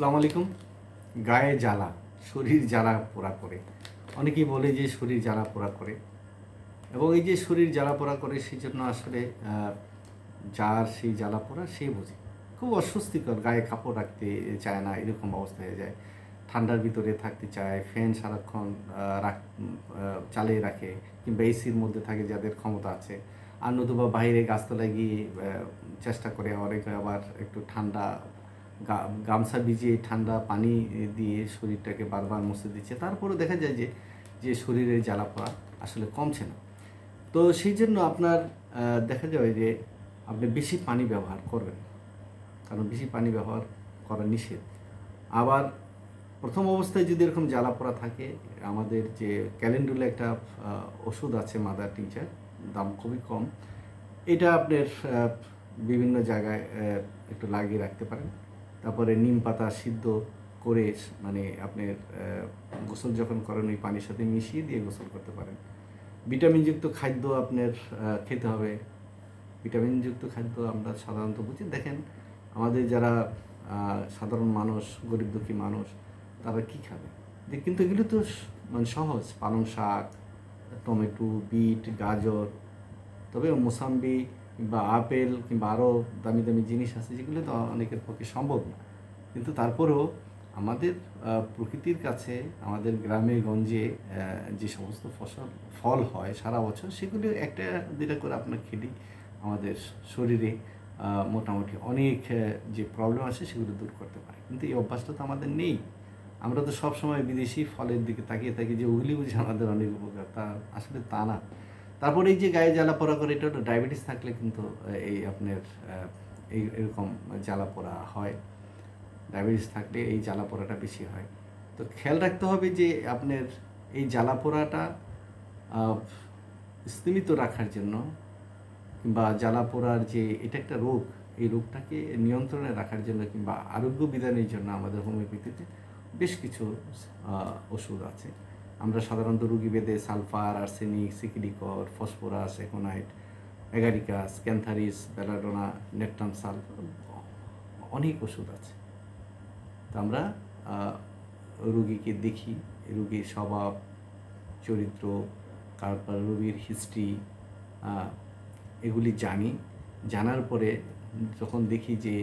আসসালামু আলাইকুম। গায়ে জ্বালা, শরীর জ্বালা পোড়া করে। অনেকেই বলে যে শরীর জ্বালা পোড়া করে। এবং এই যে শরীর জ্বালা পোড়া করে, সেই জন্য আসলে যার সেই জ্বালা পোড়া, সে বোঝে। খুব অস্বস্তিকর, গায়ে কাপড় রাখতে চায় না, এরকম অবস্থা হয়ে যায়। ঠান্ডার ভিতরে থাকতে চায়, ফ্যান সারাক্ষণ রাখ চালিয়ে রাখে, কিংবা এসির মধ্যে থাকে যাদের ক্ষমতা আছে। আর নতুবা বাইরে গাছতলায় গিয়ে চেষ্টা করে, অনেকে আবার একটু ঠান্ডা গামছা ভিজিয়ে ঠান্ডা পানি দিয়ে শরীরটাকে বারবার মুছে দিচ্ছে। তারপরে দেখা যায় যে যে শরীরের জ্বালা পোড়া আসলে কমছে না। তো সেই জন্য আপনার দেখা যায় যে আপনি বেশি পানি ব্যবহার করবেন। কারণ বেশি পানি ব্যবহার করা নিষেধ। আবার প্রথম অবস্থায় যদি এরকম জ্বালা পোড়া থাকে, আমাদের যে ক্যালেন্ডুলে একটা ওষুধ আছে মাদার টিচার দাম খুবই কম। এটা আপনার বিভিন্ন জায়গায় একটু লাগিয়ে রাখতে পারেন। তারপরে নিম পাতা সিদ্ধ করে মানে আপনার গোসল যখন করেন, ওই পানির সাথে মিশিয়ে দিয়ে গোসল করতে পারেন। ভিটামিনযুক্ত খাদ্য আপনার খেতে হবে। ভিটামিনযুক্ত খাদ্য আমরা সাধারণত বুঝি। দেখেন, আমাদের যারা সাধারণ মানুষ, গরিব দুঃখী মানুষ, তারা কি খাবে? যে- কিন্তু এগুলো তো মানে সহজ। পালং শাক, টমেটো, বিট, গাজর, তবে মোসাম্বি কিংবা আপেল কিংবা আরও দামি দামি জিনিস আছে, যেগুলো তো অনেকের পক্ষে সম্ভব না। কিন্তু তারপরেও আমাদের প্রকৃতির কাছে, আমাদের গ্রামে, গঞ্জে যে সমস্ত ফসল, ফল হয় সারা বছর, সেগুলো একটা দুটা করে আপনার খেলি আমাদের শরীরে মোটামুটি অনেক যে প্রবলেম আছে সেগুলো দূর করতে পারে। কিন্তু এই অভ্যাসটা তো আমাদের নেই। আমরা তো সবসময় বিদেশি ফলের দিকে তাকিয়ে থাকি যে ওগুলি বুঝে আমাদের অনেক উপকার। তা আসলে তা না। তারপরে এই যে গায়ে জ্বালা পোড়া করে, এটা ডায়াবেটিস থাকলে কিন্তু এই আপনার এই এরকম জ্বালা পোড়া হয়। ডায়াবেটিস থাকলে এই জ্বালা পোড়াটা বেশি হয়। তো খেয়াল রাখতে হবে যে আপনার এই জ্বালা পোড়াটা স্তীমিত রাখার জন্য কিংবা জ্বালা পোড়ার যে এটা একটা রোগ, এই রোগটাকে নিয়ন্ত্রণে রাখার জন্য কিংবা আরোগ্য বিধানের জন্য আমাদের হোমিওপ্যাথিতে বেশ কিছু ওষুধ আছে। আমরা সাধারণত রুগী বেদে sulphur, arsenic, সিকিডিকর, phosphorus, aconite agaricus cantharis belladonna নেট্টামসাল অনেক ওষুধ আছে। তো আমরা রুগীকে দেখি, রুগীর স্বভাব, চরিত্র, তারপর রুগীর হিস্ট্রি এগুলি জানি। জানার পরে যখন দেখি যে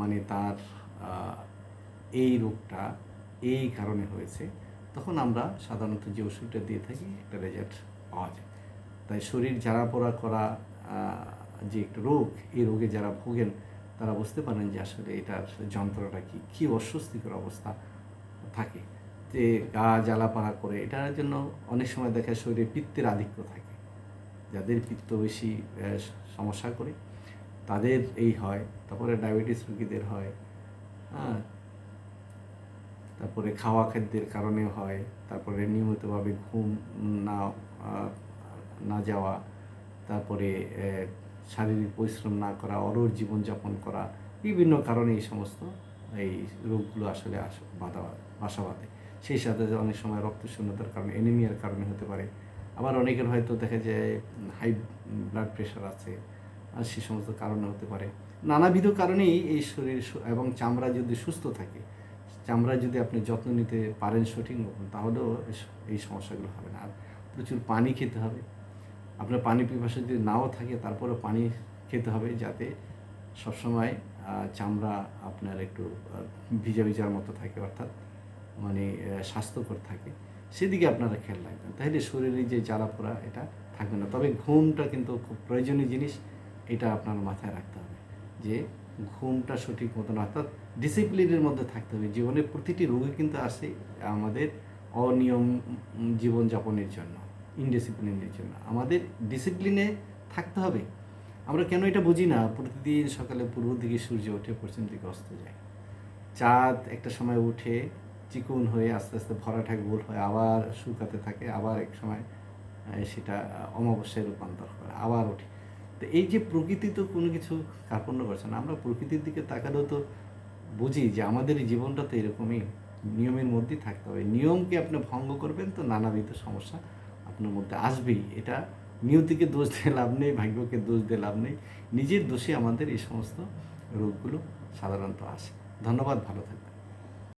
মানে তার এই রোগটা এই কারণে হয়েছে তখন আমরা সাধারণত যে ওষুধটা দিয়ে থাকি, একটা রেজাল্ট পাওয়া যায়। তাই শরীর জ্বালা পোড়া করা যে একটা রোগ, এই রোগে যারা ভোগেন, তারা বুঝতে পারেন যে আসলে এটার যন্ত্রটা কি, কী অস্বস্তিকর অবস্থা থাকে। যে গা জ্বালা পাড়া করে, এটার জন্য অনেক সময় দেখা শরীরে পিত্তের আধিক্য থাকে। যাদের পিত্ত বেশি সমস্যা করে, তাদের এই হয়। তারপরে ডায়াবেটিস রোগীদের হয়। হ্যাঁ তারপরে খাওয়া খাদ্যের কারণে হয়, তারপরে নিয়মিতভাবে ঘুম না না যাওয়া, তারপরে শারীরিক পরিশ্রম না করা অরোর জীবনযাপন করা, বিভিন্ন কারণে এই সমস্ত এই রোগগুলো আসলে আস, বাধা, বাসা বাঁধে। সেই সাথে অনেক সময় রক্ত শূন্যতার কারণে এনিমিয়ার কারণে হতে পারে। আবার অনেকের হয়তো দেখা যায় হাই ব্লাড প্রেশার আছে, আর সে সমস্ত কারণে হতে পারে। নানাবিধ কারণেই এই শরীর এবং চামড়া যদি সুস্থ থাকে চামড়া যদি আপনি যত্ন নিতে পারেন সঠিক মতন, তাহলেও এই সমস্যাগুলো হবে না। আর প্রচুর পানি খেতে হবে। আপনার পানি পিপাসা যদি নাও থাকে তারপরে পানি খেতে হবে যাতে সবসময় চামড়া আপনার একটু ভিজা ভিজার মতো থাকে, অর্থাৎ মানে স্বাস্থ্যকর থাকে। সেদিকে আপনারা খেয়াল রাখবেন। তাহলে শরীরে যে জ্বালা পোড়া এটা থাকবে না। তবে ঘুমটা কিন্তু খুব প্রয়োজনীয় জিনিস, এটা আপনার মাথায় রাখতে হবে যে ঘুমটা সঠিক মতন, অর্থাৎ ডিসিপ্লিনের মধ্যে থাকতে হবে। জীবনের প্রতিটি রোগে কিন্তু আসে আমাদের অনিয়ম জীবনযাপনের জন্য ইনডিসিপ্লিনের জন্য। আমাদের ডিসিপ্লিনে থাকতে হবে। আমরা কেন এটা বুঝি না? প্রতিদিন সকালে পূর্ব দিকে সূর্য ওঠে পশ্চিম দিকে অস্ত যায়। চাঁদ একটা সময় উঠে, চিকুন হয়ে আস্তে আস্তে ভরাটা গোল হয় আবার শুকাতে থাকে, আবার এক সময় সেটা অমাবস্যায় রূপান্তর করে, আবার ওঠে। তো এই যে প্রকৃতি তো কোনো কিছু কার্পণ্য করছে না, আমরা প্রকৃতির দিকে তাকালেও তো বুঝি যে আমাদের জীবনটা তো এরকমই নিয়মের মধ্যেই থাকতে হবে। নিয়মকে আপনি ভঙ্গ করবেন তো নানাবিধ সমস্যা আপনার মধ্যে আসবেই। এটা নিয়তিকে দোষ দিয়ে লাভ নেই, ভাগ্যকে দোষ দিয়ে লাভ নেই। নিজের দোষে আমাদের এই সমস্ত রোগগুলো সাধারণত আসে। ধন্যবাদ, ভালো থাকবেন।